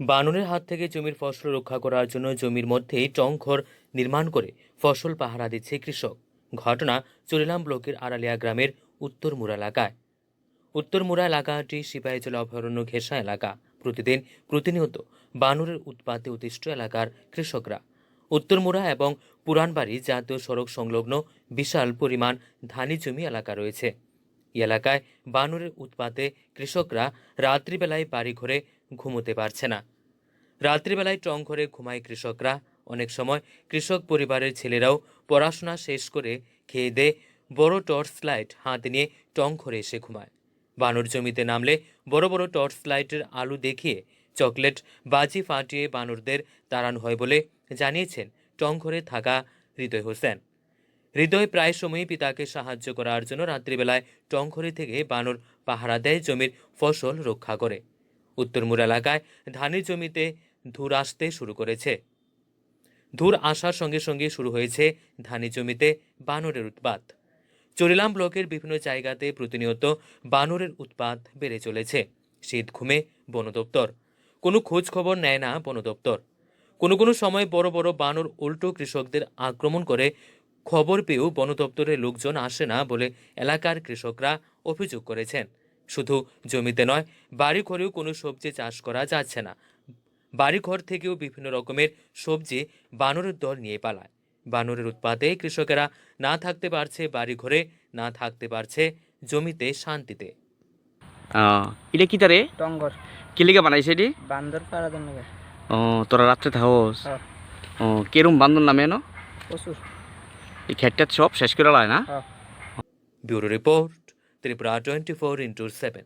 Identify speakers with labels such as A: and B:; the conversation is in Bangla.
A: বানরের হাত থেকে জমির ফসল রক্ষা করার জন্য জমির মধ্যেই টংঘর নির্মাণ করে ফসল পাহারা দিচ্ছে কৃষক। ঘটনা চরিলাম ব্লকের আড়ালিয়া গ্রামের উত্তর মুরা এলাকায়। উত্তর মুরা এলাকাটি সিপাহীজলা অভয়ারণ্য ঘেঁষা এলাকা। প্রতিদিন প্রতিনিয়ত বানরের উৎপাতে অতিষ্ঠ এলাকার কৃষকরা। উত্তরমুড়া এবং পুরানবাড়ি জাতীয় সড়ক সংলগ্ন বিশাল পরিমাণ ধানি জমি এলাকা রয়েছে। এলাকায় বানরের উৎপাতে কৃষকরা রাত্রিবেলায় বাড়ি ঘরে ঘুমোতে পারছে না। রাত্রিবেলায় টং ঘরে ঘুমায় কৃষকরা। অনেক সময় কৃষক পরিবারের ছেলেরাও পড়াশোনা শেষ করে খেয়ে দে বড় টর্চ লাইট হাতে নিয়ে টং ঘরে এসে ঘুমায়। বানর জমিতে নামলে বড় বড় টর্চ লাইটের আলু দেখিয়ে চকলেট বাজি ফাটিয়ে বানরদের তাড়ানো হয় বলে জানিয়েছেন টংঘরে থাকা হৃদয় হোসেন। হৃদয় প্রায় সময়ই পিতাকে সাহায্য করার জন্য রাত্রিবেলায় টংঘরে থেকে বানর পাহারা দেয় জমির ফসল রক্ষা করে। উত্তরমুর এলাকায় ধানের জমিতে ধুর আসতে শুরু করেছে। ধুর আসার সঙ্গে সঙ্গে শুরু হয়েছে ধানি জমিতে বানরের উৎপাত। চরিলাম ব্লকের বিভিন্ন জায়গাতে প্রতিনিয়ত বানরের উৎপাত বেড়ে চলেছে। শীত ঘুমে বন দপ্তর। কোনো খোঁজ খবর নেয় না বন দপ্তর। কোনো কোনো সময় বড় বড় বানর উল্টো কৃষকদের আক্রমণ করে খবর পেয়েও বন দপ্তরের লোকজন আসে না বলে এলাকার কৃষকরা অভিযোগ করেছেন। শুধু জমিতে নয় বাড়ি ঘরেও কোনো সবজি চাষ করা যাচ্ছে না। বাড়িঘর থেকেও বিভিন্ন রকমের সবজি বানরের দল নিয়ে পালায়। বানরের উৎপাতে কৃষকেরা না থাকতে পারছে বাড়ি ঘরে না থাকতে পারছে জমিতে শান্তিতে।
B: এটা কি তারে?
C: টঙ্গর।
B: কি লিগে বানাইছে এটি?
C: বান্দর পাড়া দেন
B: ও তোরা রাত্রে থাকস?
C: হ্যাঁ।
B: ও কেরম বান্ধন নামে ন
C: প্রচুর।
B: এই খেটটা সব শেষ করে লায় না?
A: Bureau report Tripura twenty four into seven